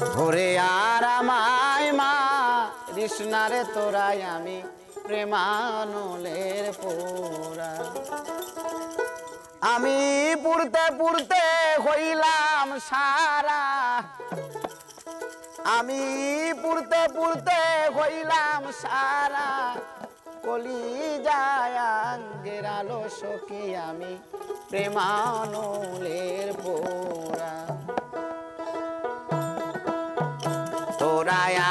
ওরে আর আমায় মা কৃষ্ণারে তোরাই আমি, প্রেমানলের পোরা। আমি পুরতে পুরতে হইলাম সারা। আমি পুরতে পুরতে হইলাম সারা। কলি যায়াঙ্গের আলো সখী আমি, প্রেমানলের পোরা। I am.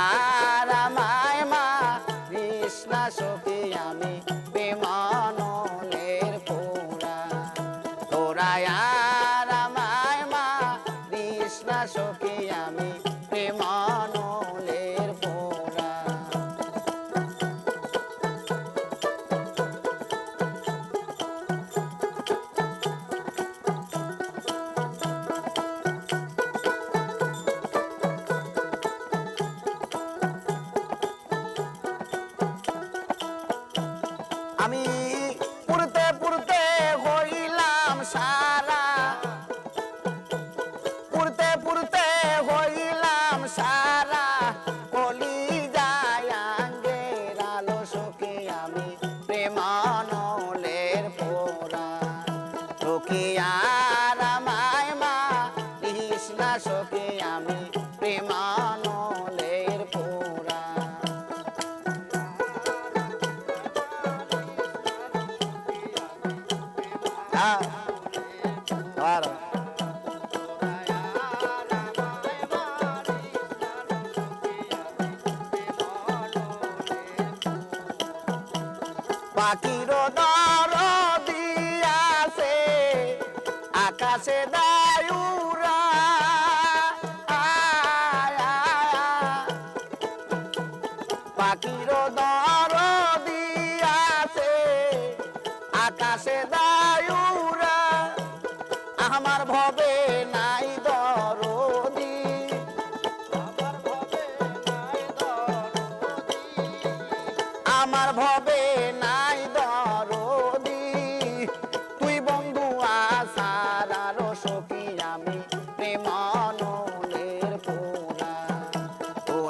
く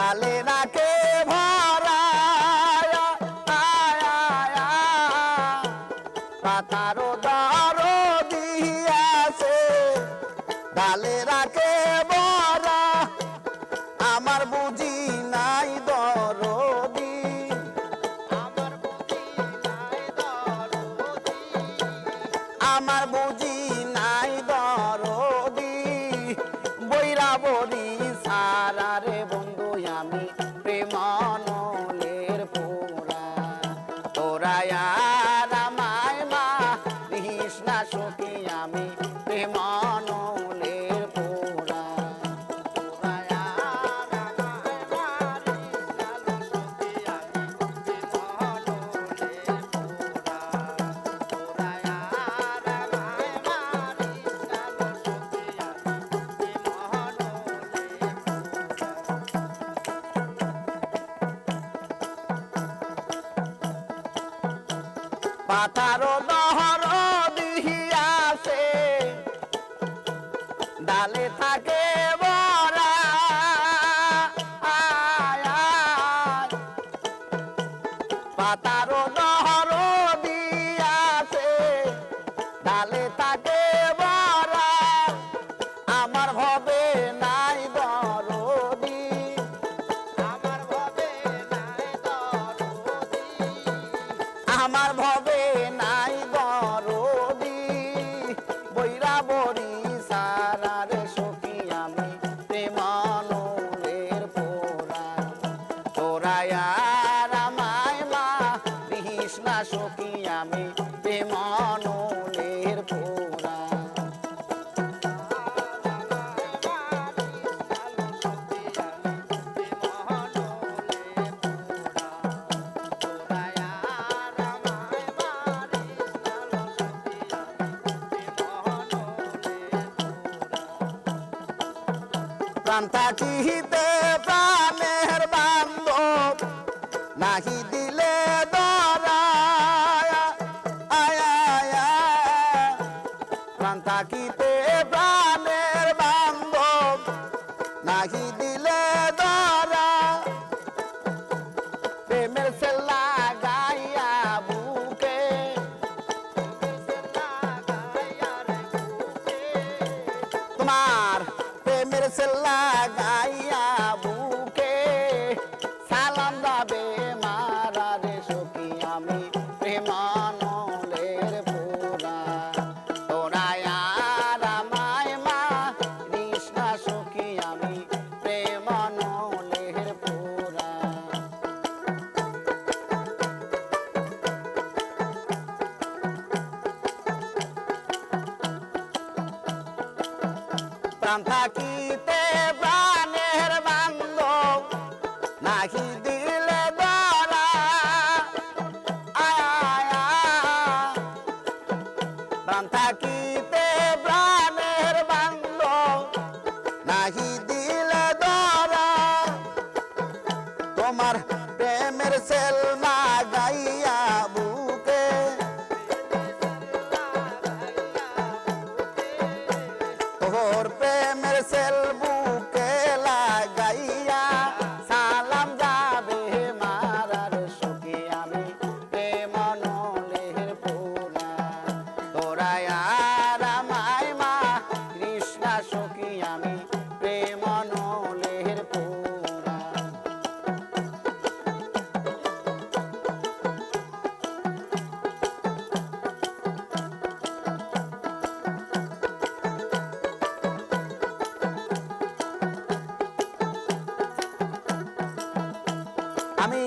ডালে নাকে ভরা পাতারও দারো দিয়াছে ডালে রাখে ভরা। আমার বুঝি পাথার নহর আছে ডালে থাকে বরা পাতার নহর দিয়াছে ডালে থাকে বরা আমার হবে নাই দরদি। আমার হবে দয়ার আমায় মা কৃষ্ণা সখী আমি প্রেমনের পোরা প্রাণ থাকিতে 那些 সাবধান থাকিতে প্রাণের বান্ধব নাহি দিলে দরা প্রাণ থাকিতে প্রাণের বান্ধব নাহি দিলে দরা তোমার প্রেমের সেলমা গাইয়া আমি